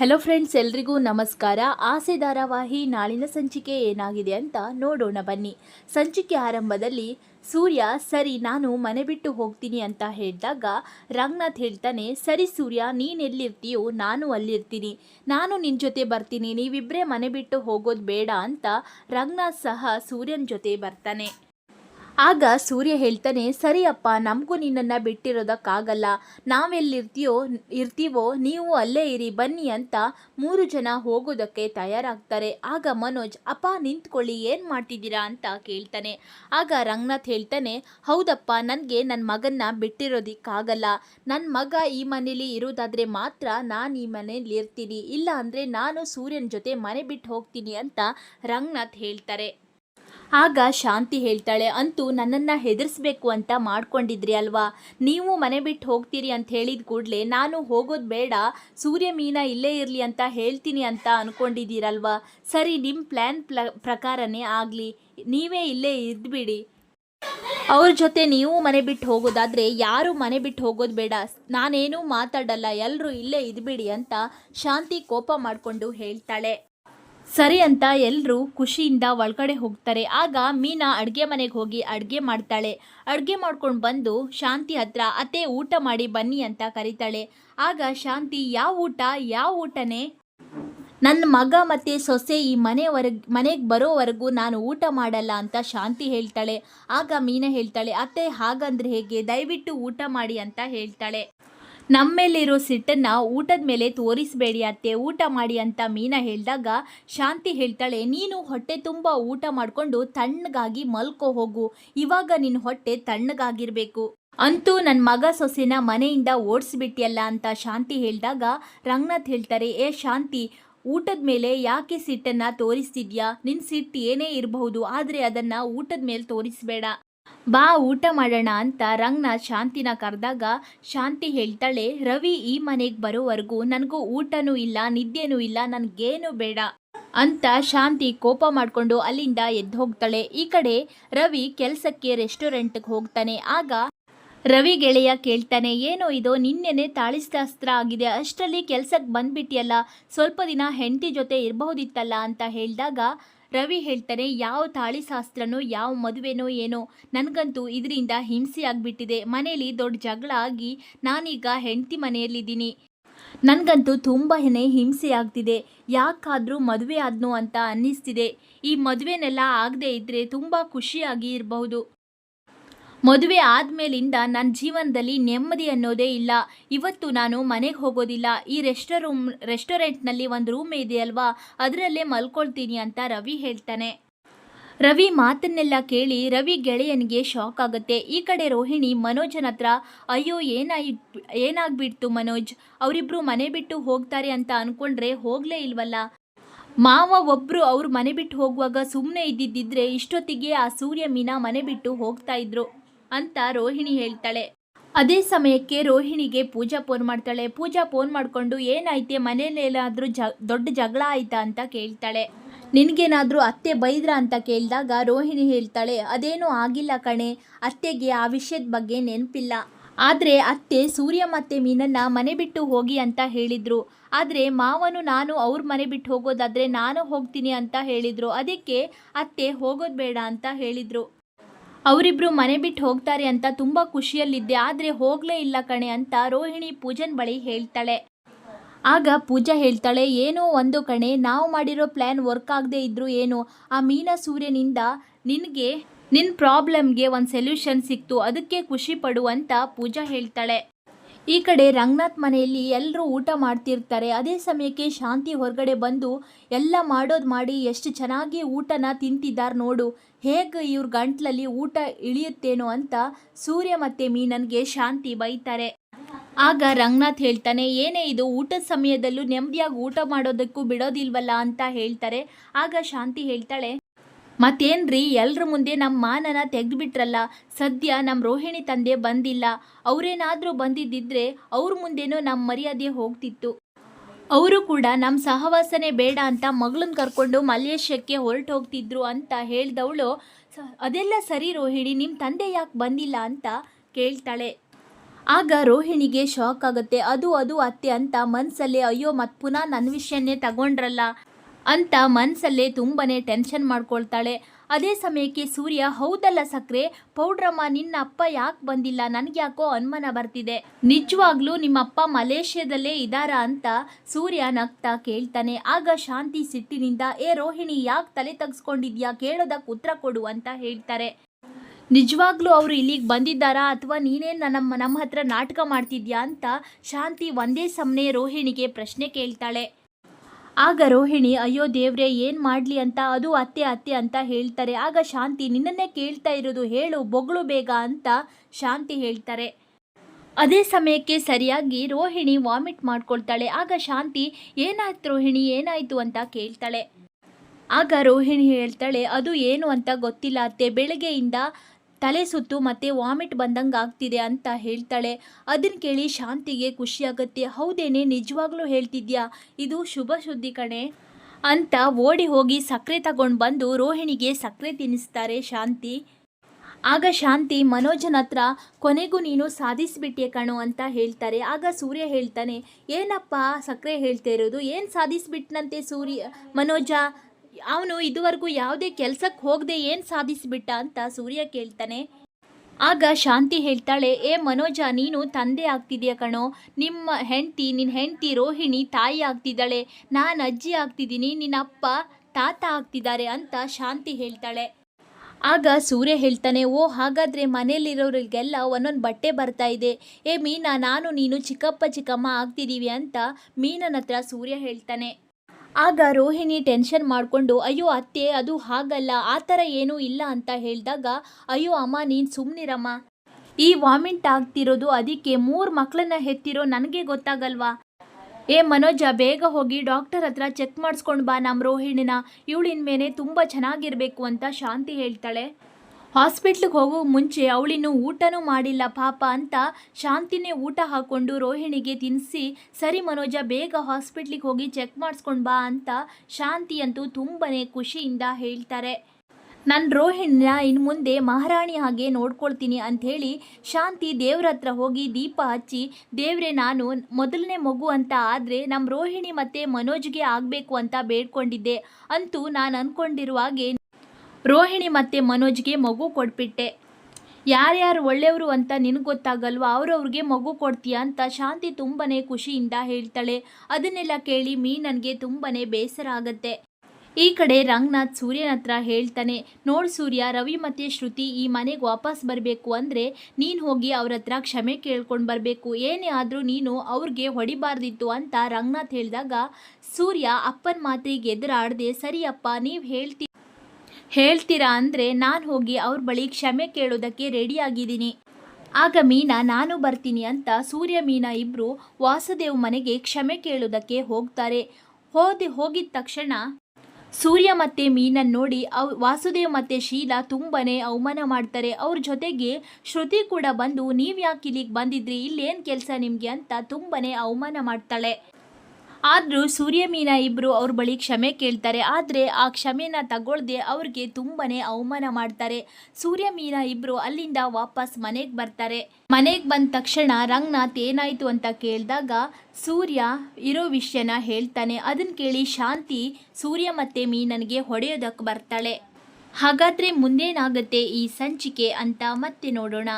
Hello friends ಎಲ್ರಿಗೂ ನಮಸ್ಕಾರ. ಆಸೆ ಧಾರಾವಾಹಿ ನಾಳಿನ ಸಂಚಿಕೆ ಏನಾಗಿದೆ ಅಂತ ನೋಡೋಣ ಬನ್ನಿ. ಸಂಚಿಕೆ ಆರಂಭದಲ್ಲಿ, ಸೂರ್ಯ, ಸರಿ, ನಾನು ಮನೆ ಬಿಟ್ಟು ಹೋಗ್ತೀನಿ ಅಂತ ಹೇಳಿದಾಗ, ರಂಗನಾಥ್ ಹೇಳ್ತಾನೆ, ಸರಿ ಸೂರ್ಯ, ನೀನು ಎಲ್ಲಿರ್ತೀಯೋ, ನಾನು ಅಲ್ಲಿರ್ತೀನಿ. ನಾನು ನಿನ್ನ ಜೊತೆ ಬರ್ತೀನಿ ನೀವಿಬ್ಬರೇ ಮನೆ ಬಿಟ್ಟು ಹೋಗೋದು ಬೇಡ ಅಂತ ರಂಗನಾಥ್ ಸಹ ಸೂರ್ಯನ ಜೊತೆ ಬರ್ತಾನೆ. ಆಗ ಸೂರ್ಯ ಹೇಳ್ತಾನೆ, ಸರಿಯಪ್ಪ, ನಮಗೂ ನಿನ್ನನ್ನು ಬಿಟ್ಟಿರೋದಕ್ಕಾಗಲ್ಲ. ನಾವೆಲ್ಲಿರ್ತೀಯೋ, ಇರ್ತೀವೋ, ನೀವು ಅಲ್ಲೇ ಇರಿ, ಬನ್ನಿ ಅಂತ ಮೂರು ಜನ ಹೋಗೋದಕ್ಕೆ ತಯಾರಾಗ್ತಾರೆ. ಆಗ ಮನೋಜ್, ಅಪ್ಪ, ನಿಂತ್ಕೊಳ್ಳಿ, ಏನು ಮಾಡ್ತಿದ್ದೀರಾ? ಅಂತ ಕೇಳ್ತಾನೆ. ಆಗ ರಂಗನಾಥ್ ಹೇಳ್ತಾನೆ, ಹೌದಪ್ಪ, ನನಗೆ ನನ್ನ ಮಗನ್ನ ಬಿಟ್ಟಿರೋದಕ್ಕಾಗಲ್ಲ. ನನ್ನ ಮಗ ಈ ಮನೇಲಿ ಇರೋದಾದರೆ ಮಾತ್ರ ನಾನು ಈ ಮನೇಲಿ ಇರ್ತೀನಿ. ಇಲ್ಲ ಅಂದರೆ ನಾನು ಸೂರ್ಯನ ಜೊತೆ ಮನೆ ಬಿಟ್ಟು ಹೋಗ್ತೀನಿ ಅಂತ ರಂಗನಾಥ್ ಹೇಳ್ತಾರೆ. ಆಗ ಶಾಂತಿ ಹೇಳ್ತಾಳೆ, ಅಂತೂ ನನ್ನನ್ನು ಹೆದರಿಸ್ಬೇಕು ಅಂತ ಮಾಡ್ಕೊಂಡಿದ್ರಿ ಅಲ್ವಾ? ನೀವು ಮನೆ ಬಿಟ್ಟು ಹೋಗ್ತೀರಿ ಅಂತ ಹೇಳಿದ ಕೂಡಲೇ ನಾನು ಹೋಗೋದು ಬೇಡ, ಸೂರ್ಯ ಮೀನ ಇಲ್ಲೇ ಇರಲಿ ಅಂತ ಹೇಳ್ತೀನಿ ಅಂತ ಅಂದ್ಕೊಂಡಿದ್ದೀರಲ್ವಾ ಸರಿ ನಿಮ್ಮ ಪ್ಲ್ಯಾನ್ ಪ್ಲ, ಪ್ರಕಾರನೇ ಆಗಲಿ. ನೀವೇ ಇಲ್ಲೇ ಇದ್ಬಿಡಿ ಅವ್ರ ಜೊತೆ ನೀವು ಮನೆ ಬಿಟ್ಟು ಹೋಗೋದಾದರೆ ಯಾರು ಮನೆ ಬಿಟ್ಟು ಹೋಗೋದು ಬೇಡ. ನಾನೇನೂ ಮಾತಾಡಲ್ಲ ಎಲ್ಲರೂ ಇಲ್ಲೇ ಇದ್ಬಿಡಿ ಅಂತ ಶಾಂತಿ ಕೋಪ ಮಾಡಿಕೊಂಡು ಹೇಳ್ತಾಳೆ. ಸರಿ ಅಂತ ಎಲ್ಲರೂ ಖುಷಿಯಿಂದ ಒಳಗಡೆ ಹೋಗ್ತಾರೆ. ಆಗ ಮೀನಾ ಅಡುಗೆ ಮನೆಗೆ ಹೋಗಿ ಅಡುಗೆ ಮಾಡ್ತಾಳೆ. ಅಡುಗೆ ಮಾಡ್ಕೊಂಡು ಬಂದು ಶಾಂತಿ ಹತ್ರ, ಅತ್ತೆ, ಊಟ ಮಾಡಿ ಬನ್ನಿ ಅಂತ ಕರೀತಾಳೆ. ಆಗ ಶಾಂತಿ, ಯಾವ ಊಟ? ಯಾವ ಊಟನೇ? ನನ್ನ ಮಗ ಮತ್ತು ಸೊಸೆ ಈ ಮನೆವರೆಗೆ ಮನೆಗೆ ಬರೋವರೆಗೂ ನಾನು ಊಟ ಮಾಡಲ್ಲ ಅಂತ ಶಾಂತಿ ಹೇಳ್ತಾಳೆ. ಆಗ ಮೀನಾ ಹೇಳ್ತಾಳೆ, ಅತ್ತೆ, ಹಾಗಂದ್ರೆ ಹೇಗೆ? ದಯವಿಟ್ಟು ಊಟ ಮಾಡಿ ಅಂತ ಹೇಳ್ತಾಳೆ. ನಮ್ಮೇಲಿರೋ ಸಿಟ್ಟನ್ನು ಊಟದ ಮೇಲೆ ತೋರಿಸಬೇಡಿ ಅತ್ತೆ, ಊಟ ಮಾಡಿ ಅಂತ ಮೀನಾ ಹೇಳಿದಾಗ ಶಾಂತಿ ಹೇಳ್ತಾಳೆ, ನೀನು ಹೊಟ್ಟೆ ತುಂಬ ಊಟ ಮಾಡಿಕೊಂಡು ತಣ್ಣಗಾಗಿ ಮಲ್ಕೋ ಹೋಗು, ಇವಾಗ ನಿನ್ನ ಹೊಟ್ಟೆ ತಣ್ಣಗಾಗಿರಬೇಕು. ಅಂತೂ ನನ್ನ ಮಗ ಸೊಸೆನ ಮನೆಯಿಂದ ಓಡಿಸ್ಬಿಟ್ಟಿಯಲ್ಲ ಅಂತ ಶಾಂತಿ ಹೇಳಿದಾಗ ರಂಗನಾಥ್ ಹೇಳ್ತಾರೆ, ಏ ಶಾಂತಿ, ಊಟದ ಮೇಲೆ ಯಾಕೆ ಸಿಟ್ಟನ್ನು ತೋರಿಸ್ತಿದ್ಯಾ? ನಿನ್ನ ಸಿಟ್ಟು ಏನೇ ಇರಬಹುದು, ಆದರೆ ಅದನ್ನು ಊಟದ ಮೇಲೆ ತೋರಿಸಬೇಡ. ಬಾ, ಊಟ ಮಾಡೋಣ ಅಂತ ರಂಗನಾಥ್ ಶಾಂತಿನ ಕರೆದಾಗ ಶಾಂತಿ ಹೇಳ್ತಾಳೆ. ರವಿ ಈ ಮನೆಗೆ ಬರೋವರೆಗೂ ನನಗೂ ಊಟನೂ ಇಲ್ಲ, ನಿದ್ದೆನೂ ಇಲ್ಲ, ನನಗೇನು ಬೇಡ ಅಂತ ಶಾಂತಿ ಕೋಪ ಮಾಡಿಕೊಂಡು ಅಲ್ಲಿಂದ ಎದ್ದು ಹೋಗ್ತಾಳೆ ಈ ಕಡೆ ರವಿ ಕೆಲಸಕ್ಕೆ ರೆಸ್ಟೋರೆಂಟ್ಗೆ ಹೋಗ್ತಾನೆ. ಆಗ ರವಿ ಗೆಳೆಯ ಕೇಳ್ತಾನೆ, ಏನೋ ಇದು ನಿನ್ನೆನೆ ತಾಳಿಸ್ತಾಸ್ತ್ರ ಆಗಿದೆ. ಅಷ್ಟರಲ್ಲಿ ಕೆಲಸಕ್ಕೆ ಬಂದ್ಬಿಟ್ಟಿಯಲ್ಲ ಸ್ವಲ್ಪ ದಿನ ಹೆಂಡತಿ ಜೊತೆ ಇರಬಹುದಿತ್ತಲ್ಲ? ಅಂತ ಹೇಳಿದಾಗ ರವಿ ಹೇಳ್ತಾನೆ ಯಾವ ತಾಳಿಶಾಸ್ತ್ರನೋ ಯಾವ ಮದುವೆನೋ ಏನೋ, ನನಗಂತೂ ಇದರಿಂದ ಹಿಂಸೆ ಆಗಿಬಿಟ್ಟಿದೆ. ಮನೆಯಲ್ಲಿ ದೊಡ್ಡ ಜಗಳ ಆಗಿ ನಾನೀಗ ಹೆಂಡತಿ ಮನೆಯಲ್ಲಿದ್ದೀನಿ. ನನಗಂತೂ ತುಂಬಾನೇ ಹಿಂಸೆ ಆಗ್ತಿದೆ. ಯಾಕಾದರೂ ಮದುವೆ ಆದ್ನೋ ಅಂತ ಅನ್ನಿಸ್ತಿದೆ. ಈ ಮದುವೆನೆಲ್ಲ ಆಗದೆ ಇದ್ದರೆ ತುಂಬ ಖುಷಿಯಾಗಿ ಇರಬಹುದು. ಮದುವೆ ಆದಮೇಲಿಂದ ನನ್ನ ಜೀವನದಲ್ಲಿ ನೆಮ್ಮದಿ ಅನ್ನೋದೇ ಇಲ್ಲ. ಇವತ್ತು ನಾನು ಮನೆಗೆ ಹೋಗೋದಿಲ್ಲ. ಈ ರೆಸ್ಟೋ ರೂಮ್ ರೆಸ್ಟೋರೆಂಟ್ನಲ್ಲಿ ಒಂದು ರೂಮ್ ಇದೆಯಲ್ವಾ? ಅದರಲ್ಲೇ ಮಲ್ಕೊಳ್ತೀನಿ ಅಂತ ರವಿ ಹೇಳ್ತಾನೆ. ರವಿ ಮಾತನ್ನೆಲ್ಲ ಕೇಳಿ ರವಿ ಗೆಳೆಯನಿಗೆ ಶಾಕ್ ಆಗುತ್ತೆ. ಈ ಕಡೆ ರೋಹಿಣಿ, ಮನೋಜನ ಹತ್ರ, ಅಯ್ಯೋ ಏನಾಯಿ ಏನಾಗ್ಬಿಡ್ತು ಮನೋಜ್? ಅವರಿಬ್ಬರು ಮನೆ ಬಿಟ್ಟು ಹೋಗ್ತಾರೆ ಅಂತ ಅನ್ಕೊಂಡ್ರೆ ಹೋಗಲೇ ಇಲ್ವಲ್ಲ? ಮಾವ ಒಬ್ಬರು ಅವ್ರು ಮನೆ ಬಿಟ್ಟು ಹೋಗುವಾಗ ಸುಮ್ಮನೆ ಇದ್ದಿದ್ದಿದ್ರೆ ಇಷ್ಟೊತ್ತಿಗೆ ಆ ಸೂರ್ಯ ಮೀನ ಮನೆ ಬಿಟ್ಟು ಹೋಗ್ತಾ ಇದ್ರು. ಅಂತ ರೋಹಿಣಿ ಹೇಳ್ತಾಳೆ. ಅದೇ ಸಮಯಕ್ಕೆ ರೋಹಿಣಿಗೆ ಪೂಜಾ ಫೋನ್ ಮಾಡ್ತಾಳೆ. ಪೂಜಾ ಫೋನ್ ಮಾಡಿಕೊಂಡು, ಏನಾಯ್ತೆ ಮನೇಲೇನಾದರೂ ಜ, ದೊಡ್ಡ ಜಗಳ ಆಯ್ತಾ? ಅಂತ ಕೇಳ್ತಾಳೆ. ನಿನಗೇನಾದರೂ ಅತ್ತೆ ಬೈದ್ರಾ? ಅಂತ ಕೇಳಿದಾಗ ರೋಹಿಣಿ ಹೇಳ್ತಾಳೆ, ಅದೇನೂ ಆಗಿಲ್ಲ ಕಣೆ. ಅತ್ತೆಗೆ ಆ ವಿಷಯದ ಬಗ್ಗೆ ನೆನಪಿಲ್ಲ. ಆದರೆ ಅತ್ತೆ ಸೂರ್ಯ ಮತ್ತೆ ಮೀನನ್ನ ಮನೆ ಬಿಟ್ಟು ಹೋಗಿ ಅಂತ ಹೇಳಿದ್ರು. ಆದರೆ ಮಾವನು ನಾನು ಅವ್ರ ಮನೆ ಬಿಟ್ಟು ಹೋಗೋದಾದರೆ ನಾನು ಹೋಗ್ತೀನಿ ಅಂತ ಹೇಳಿದರು. ಅದಕ್ಕೆ ಅತ್ತೆ ಹೋಗೋದು ಬೇಡ ಅಂತ ಹೇಳಿದ್ರು. ಅವರಿಬ್ರು ಮನೆ ಬಿಟ್ಟು ಹೋಗ್ತಾರೆ ಅಂತ ತುಂಬ ಖುಷಿಯಲ್ಲಿದ್ದೆ. ಆದರೆ ಹೋಗಲೇ ಇಲ್ಲ ಕಣೆ ಅಂತ ರೋಹಿಣಿ ಪೂಜನ್ ಬಳಿ ಹೇಳ್ತಾಳೆ. ಆಗ ಪೂಜಾ ಹೇಳ್ತಾಳೆ, ಏನೋ ಒಂದು ಕಣೆ, ನಾವು ಮಾಡಿರೋ ಪ್ಲ್ಯಾನ್ ವರ್ಕ್ ಆಗದೆ ಇದ್ರು ಏನು? ಆ ಮೀನ ಸೂರ್ಯನಿಂದ ನಿನಗೆ ನಿನ್ನ ಪ್ರಾಬ್ಲಮ್ಗೆ ಒಂದು ಸೊಲ್ಯೂಷನ್ ಸಿಕ್ತು, ಅದಕ್ಕೆ ಖುಷಿ ಪಡು ಅಂತ ಪೂಜಾ ಹೇಳ್ತಾಳೆ. ಈ ಕಡೆ ರಂಗನಾಥ್ ಮನೆಯಲ್ಲಿ ಎಲ್ಲರೂ ಊಟ ಮಾಡ್ತಿರ್ತಾರೆ. ಅದೇ ಸಮಯಕ್ಕೆ ಶಾಂತಿ ಹೊರಗಡೆ ಬಂದು ಎಲ್ಲ ಮಾಡೋದು ಮಾಡಿ ಎಷ್ಟು ಚೆನ್ನಾಗಿ ಊಟನ ತಿಂತಿದ್ದಾರೆ ನೋಡು. ಹೇಗೆ ಇವ್ರ ಗಂಟ್ಲಲ್ಲಿ ಊಟ ಇಳಿಯುತ್ತೇನೋ ಅಂತ ಸೂರ್ಯ ಮತ್ತು ಮೀನನ್ಗೆ ಶಾಂತಿ ಬೈತಾರೆ. ಆಗ ರಂಗನಾಥ್ ಹೇಳ್ತಾನೆ, ಏನೇ ಇದು ಊಟದ ಸಮಯದಲ್ಲೂ ನೆಮ್ಮದಿಯಾಗಿ ಊಟ ಮಾಡೋದಕ್ಕೂ ಬಿಡೋದಿಲ್ವಲ್ಲ ಅಂತ ಹೇಳ್ತಾರೆ. ಆಗ ಶಾಂತಿ ಹೇಳ್ತಾಳೆ ಮತ್ತೇನ್ರಿ ಎಲ್ಲರ ಮುಂದೆ ನಮ್ಮ ಮಾನನ ತೆಗೆದುಬಿಟ್ರಲ್ಲ, ಸದ್ಯ ನಮ್ಮ ರೋಹಿಣಿ ತಂದೆ ಬಂದಿಲ್ಲ. ಅವರೇನಾದರೂ ಬಂದಿದ್ದಿದ್ರೆ ಅವ್ರ ಮುಂದೆನೂ ನಮ್ಮ ಮರ್ಯಾದೆ ಹೋಗ್ತಿತ್ತು. ಅವರು ಕೂಡ ನಮ್ಮ ಸಹವಾಸನೆ ಬೇಡ ಅಂತ ಮಗಳನ್ನ ಕರ್ಕೊಂಡು ಮಲೇಷ್ಯಕ್ಕೆ ಹೊರಟು ಹೋಗ್ತಿದ್ರು ಅಂತ ಹೇಳ್ದವಳು ಅದೆಲ್ಲ ಸರಿ ರೋಹಿಣಿ ನಿಮ್ಮ ತಂದೆ ಯಾಕೆ ಬಂದಿಲ್ಲ ಅಂತ ಕೇಳ್ತಾಳೆ. ಆಗ ರೋಹಿಣಿಗೆ ಶಾಕ್ ಆಗುತ್ತೆ. ಅದು ಅದು ಅತ್ತೆ ಅಂತ ಮನ್ಸಲ್ಲೇ ಅಯ್ಯೋ ಮತ್ತೆ ಪುನಃ ನನ್ನ ವಿಷಯನೇ ತಗೊಂಡ್ರಲ್ಲ. ಅಂತ ಮನಸ್ಸಲ್ಲೇ ತುಂಬನೇ ಟೆನ್ಷನ್ ಮಾಡ್ಕೊಳ್ತಾಳೆ. ಅದೇ ಸಮಯಕ್ಕೆ ಸೂರ್ಯ, ಹೌದಲ್ಲ ಸಕ್ರೆ, ಪೌಡ್ರಮ್ಮ, ನಿನ್ನ ಅಪ್ಪ ಯಾಕೆ ಬಂದಿಲ್ಲ? ನನಗೆ ಯಾಕೋ ಅನುಮಾನ ಬರ್ತಿದೆ. ನಿಜವಾಗ್ಲೂ ನಿಮ್ಮ ಅಪ್ಪ ಮಲೇಷ್ಯಾದಲ್ಲೇ ಇದ್ದಾರಾ ಅಂತ ಸೂರ್ಯ ನಗ್ತಾ ಕೇಳ್ತಾನೆ. ಆಗ ಶಾಂತಿ ಸಿಟ್ಟಿನಿಂದ, ಏ ರೋಹಿಣಿ, ಯಾಕೆ ತಲೆ ತಗ್ಸ್ಕೊಂಡಿದ್ಯಾ? ಕೇಳೋದಕ್ಕೆ ಉತ್ತರ ಕೊಡು ಅಂತ ಹೇಳ್ತಾರೆ. ನಿಜವಾಗ್ಲೂ ಅವರು ಇಲ್ಲಿಗೆ ಬಂದಿದ್ದಾರಾ? ಅಥವಾ ನೀನೇ ನಮ್ಮ ನಮ್ಮ ಹತ್ರ ನಾಟಕ ಮಾಡ್ತಿದ್ಯಾ? ಅಂತ ಶಾಂತಿ ಒಂದೇ ಸಮನೆ ರೋಹಿಣಿಗೆ ಪ್ರಶ್ನೆ ಕೇಳ್ತಾಳೆ. ಆಗ ರೋಹಿಣಿ, ಅಯ್ಯೋ ದೇವ್ರೆ, ಏನು ಮಾಡಲಿ ಅಂತ, ಅದು ಅತ್ತೆ ಅತ್ತೆ ಅಂತ ಹೇಳ್ತಾರೆ. ಆಗ ಶಾಂತಿ ನಿನ್ನನ್ನೇ ಕೇಳ್ತಾ ಇರೋದು ಹೇಳು, ಬೊಗಳು ಬೇಗ ಅಂತ ಶಾಂತಿ ಹೇಳ್ತಾರೆ. ಅದೇ ಸಮಯಕ್ಕೆ ಸರಿಯಾಗಿ ರೋಹಿಣಿ ವಾಮಿಟ್ ಮಾಡ್ಕೊಳ್ತಾಳೆ. ಆಗ ಶಾಂತಿ, ಏನಾಯ್ತು ರೋಹಿಣಿ, ಏನಾಯ್ತು ಅಂತ ಕೇಳ್ತಾಳೆ. ಆಗ ರೋಹಿಣಿ ಹೇಳ್ತಾಳೆ, ಅದು ಏನು ಅಂತ ಗೊತ್ತಿಲ್ಲ ಅತ್ತೆ. ಬೆಳಗ್ಗೆಯಿಂದ ತಲೆ ಸುತ್ತು ಮತ್ತೆ ವಾಮಿಟ್ ಬಂದಂಗೆ ಆಗ್ತಿದೆ ಅಂತ ಹೇಳ್ತಾಳೆ. ಅದನ್ನು ಕೇಳಿ ಶಾಂತಿಗೆ ಖುಷಿಯಾಗತ್ತೆ ಹೌದೇನೆ, ನಿಜವಾಗ್ಲೂ ಹೇಳ್ತಿದ್ಯಾ? ಇದು ಶುಭ ಸುದ್ದಿ ಕಣೆ. ಅಂತ ಓಡಿ ಹೋಗಿ ಸಕ್ಕರೆ ತಗೊಂಡು ಬಂದು ರೋಹಿಣಿಗೆ ಸಕ್ಕರೆ ತಿನ್ನಿಸ್ತಾರೆ ಶಾಂತಿ. ಆಗ ಶಾಂತಿ, ಮನೋಜನ ಹತ್ರ ಕೊನೆಗೂ ನೀನು ಸಾಧಿಸಿಬಿಟ್ಟೆ ಕಣು ಅಂತ ಹೇಳ್ತಾರೆ. ಆಗ ಸೂರ್ಯ ಹೇಳ್ತಾನೆ, ಏನಪ್ಪ ಸಕ್ಕರೆ ಹೇಳ್ತಾ ಇರೋದು? ಏನು ಸಾಧಿಸಿಬಿಟ್ನಂತೆ ಸೂರ್ಯ, ಮನೋಜ? ಅವನು ಇದುವರೆಗೂ ಯಾವುದೇ ಕೆಲಸಕ್ಕೆ ಹೋಗದೆ ಏನು ಸಾಧಿಸಿಬಿಟ್ಟ ಅಂತ ಸೂರ್ಯ ಕೇಳ್ತಾನೆ. ಆಗ ಶಾಂತಿ ಹೇಳ್ತಾಳೆ, ಏ ಮನೋಜ, ನೀನು ತಂದೆ ಆಗ್ತಿದ್ಯಾ ಕಣೋ? ನಿಮ್ಮ ಹೆಂಡತಿ ನಿನ್ನ ಹೆಂಡತಿ ರೋಹಿಣಿ ತಾಯಿ ಆಗ್ತಿದ್ದಾಳೆ. ನಾನು ಅಜ್ಜಿ ಆಗ್ತಿದ್ದೀನಿ ನಿನ್ನ ಅಪ್ಪ ತಾತ ಆಗ್ತಿದ್ದಾರೆ ಅಂತ ಶಾಂತಿ ಹೇಳ್ತಾಳೆ. ಆಗ ಸೂರ್ಯ ಹೇಳ್ತಾನೆ, ಓ, ಹಾಗಾದರೆ ಮನೇಲಿರೋರಿಗೆಲ್ಲ ಒಂದೊಂದು ಬಟ್ಟೆ ಬರ್ತಾ ಇದೆ. ಏ ಮೀನಾ, ನಾನು, ನೀನು ಚಿಕ್ಕಪ್ಪ, ಚಿಕ್ಕಮ್ಮ ಆಗ್ತಿದ್ದೀವಿ ಅಂತ ಮೀನನ ಹತ್ರ ಸೂರ್ಯ ಹೇಳ್ತಾನೆ. ಆಗ ರೋಹಿಣಿ ಟೆನ್ಷನ್ ಮಾಡಿಕೊಂಡು, ಅಯ್ಯೋ ಅತ್ತೆ, ಅದು ಹಾಗಲ್ಲ, ಆ ಥರ ಏನೂ ಇಲ್ಲ ಅಂತ ಹೇಳಿದಾಗ, ಅಯ್ಯೋ ಅಮ್ಮ, ನೀನು ಸುಮ್ಮನಿರಮ್ಮ ಈ ವಾಮಿಂಟ್ ಆಗ್ತಿರೋದು ಅದಕ್ಕೆ ಮೂರು ಮಕ್ಕಳನ್ನ ಹೆತ್ತಿರೋ ನನಗೆ ಗೊತ್ತಾಗಲ್ವಾ? ಏ ಮನೋಜ, ಬೇಗ ಹೋಗಿ ಡಾಕ್ಟರ್ ಹತ್ರ ಚೆಕ್ ಮಾಡಿಸ್ಕೊಂಡು ಬಾ ನಮ್ಮ ರೋಹಿಣಿನ. ಇವಳಿನ ಮೇಲೆ ತುಂಬ ಚೆನ್ನಾಗಿರಬೇಕು ಅಂತ ಶಾಂತಿ ಹೇಳ್ತಾಳೆ. ಹಾಸ್ಪಿಟ್ಲಿಗೆ ಹೋಗೋ ಮುಂಚೆ ಅವಳಿನ್ನು ಊಟನೂ ಮಾಡಿಲ್ಲ ಪಾಪ ಅಂತ ಶಾಂತಿನೇ ಊಟ ಹಾಕ್ಕೊಂಡು ರೋಹಿಣಿಗೆ ತಿನ್ನಿಸಿ ಸರಿ ಮನೋಜ, ಬೇಗ ಹಾಸ್ಪಿಟ್ಲಿಗೆ ಹೋಗಿ ಚೆಕ್ ಮಾಡಿಸ್ಕೊಂಡು ಬಾ ಅಂತ ಶಾಂತಿ ಅಂತೂ ತುಂಬನೇ ಖುಷಿಯಿಂದ ಹೇಳ್ತಾರೆ. ನನ್ನ ರೋಹಿಣಿನ ಇನ್ನು ಮುಂದೆ ಮಹಾರಾಣಿ ಹಾಗೆ ನೋಡ್ಕೊಳ್ತೀನಿ ಅಂಥೇಳಿ ಶಾಂತಿ ದೇವ್ರ ಹತ್ರ ಹೋಗಿ ದೀಪ ಹಚ್ಚಿ, ದೇವ್ರೆ, ನಾನು ಮೊದಲನೇ ಮಗು ಅಂತ ಆದರೆ ನಮ್ಮ ರೋಹಿಣಿ ಮತ್ತು ಮನೋಜ್ಗೆ ಆಗಬೇಕು ಅಂತ ಬೇಡ್ಕೊಂಡಿದ್ದೆ. ಅಂತೂ ನಾನು ಅಂದ್ಕೊಂಡಿರುವ ಹಾಗೆ ರೋಹಿಣಿ ಮತ್ತು ಮನೋಜ್ಗೆ ಮಗು ಕೊಟ್ಬಿಟ್ಟೆ. ಯಾರ್ಯಾರು ಒಳ್ಳೆಯವರು ಅಂತ ನಿನಗೆ ಗೊತ್ತಾಗಲ್ವಾ? ಅವ್ರವ್ರಿಗೆ ಮಗು ಕೊಡ್ತೀಯ ಅಂತ ಶಾಂತಿ ತುಂಬಾ ಖುಷಿಯಿಂದ ಹೇಳ್ತಾಳೆ. ಅದನ್ನೆಲ್ಲ ಕೇಳಿ ಮೀ ನನಗೆ ತುಂಬಾ ಬೇಸರ ಆಗತ್ತೆ. ಈ ಕಡೆ ರಂಗನಾಥ್ ಸೂರ್ಯನ ಹತ್ರ ಹೇಳ್ತಾನೆ, ನೋಡು ಸೂರ್ಯ, ರವಿ ಮತ್ತು ಶ್ರುತಿ ಈ ಮನೆಗೆ ವಾಪಸ್ ಬರಬೇಕು ಅಂದರೆ ನೀನು ಹೋಗಿ ಅವ್ರ ಹತ್ರ ಕ್ಷಮೆ ಕೇಳ್ಕೊಂಡು ಬರಬೇಕು. ಏನೇ ಆದರೂ ನೀನು ಅವ್ರಿಗೆ ಹೊಡಿಬಾರ್ದಿತ್ತು ಅಂತ ರಂಗನಾಥ್ ಹೇಳಿದಾಗ, ಸೂರ್ಯ, ಅಪ್ಪನ ಮಾತಿಗೆ ಎದುರಾಡದೆ ಸರಿಯಪ್ಪ, ನೀವು ಹೇಳ್ತಿ ಹೇಳ್ತೀರಾ ಅಂದರೆ ನಾನು ಹೋಗಿ ಅವ್ರ ಬಳಿ ಕ್ಷಮೆ ಕೇಳೋದಕ್ಕೆ ರೆಡಿಯಾಗಿದ್ದೀನಿ. ಆಗ ಮೀನಾ, ನಾನು ಬರ್ತೀನಿ ಅಂತ ಸೂರ್ಯ ಮೀನಾ ಇಬ್ಬರು ವಾಸುದೇವ್ ಮನೆಗೆ ಕ್ಷಮೆ ಕೇಳೋದಕ್ಕೆ ಹೋಗ್ತಾರೆ. ಹೋದಿ ಹೋಗಿದ ತಕ್ಷಣ ಸೂರ್ಯ ಮತ್ತು ಮೀನನ್ನು ನೋಡಿ ಅವ್ ವಾಸುದೇವ್ ಮತ್ತು ಶೀಲಾ ತುಂಬನೇ ಅವಮಾನ ಮಾಡ್ತಾರೆ. ಅವ್ರ ಜೊತೆಗೆ ಶ್ರುತಿ ಕೂಡ ಬಂದು ನೀವು ಯಾಕೆ ಇಲ್ಲಿಗೆ ಬಂದಿದ್ರಿ? ಇಲ್ಲೇನು ಕೆಲಸ ನಿಮಗೆ? ಅಂತ ತುಂಬನೇ ಅವಮಾನ ಮಾಡ್ತಾಳೆ. ಆದರೂ ಸೂರ್ಯ ಮೀನಾ ಇಬ್ಬರು ಅವ್ರ ಬಳಿ ಕ್ಷಮೆ ಕೇಳ್ತಾರೆ. ಆದರೆ ಆ ಕ್ಷಮೆನ ತಗೊಳ್ದೆ ಅವ್ರಿಗೆ ತುಂಬಾ ಅವಮಾನ ಮಾಡ್ತಾರೆ. ಸೂರ್ಯ ಮೀನಾ ಇಬ್ಬರು ಅಲ್ಲಿಂದ ವಾಪಸ್ ಮನೆಗೆ ಬರ್ತಾರೆ. ಮನೆಗೆ ಬಂದ ತಕ್ಷಣ ರಂಗನಾಥ್ ಏನಾಯಿತು ಅಂತ ಕೇಳಿದಾಗ ಸೂರ್ಯ ಇರೋ ವಿಷಯನ ಹೇಳ್ತಾನೆ. ಅದನ್ನು ಕೇಳಿ ಶಾಂತಿ ಸೂರ್ಯ ಮತ್ತು ಮೀನನಿಗೆ ಹೊಡೆಯೋದಕ್ಕೆ ಬರ್ತಾಳೆ. ಹಾಗಾದರೆ ಮುಂದೇನಾಗುತ್ತೆ ಈ ಸಂಚಿಕೆ ಅಂತ ಮತ್ತೆ ನೋಡೋಣ.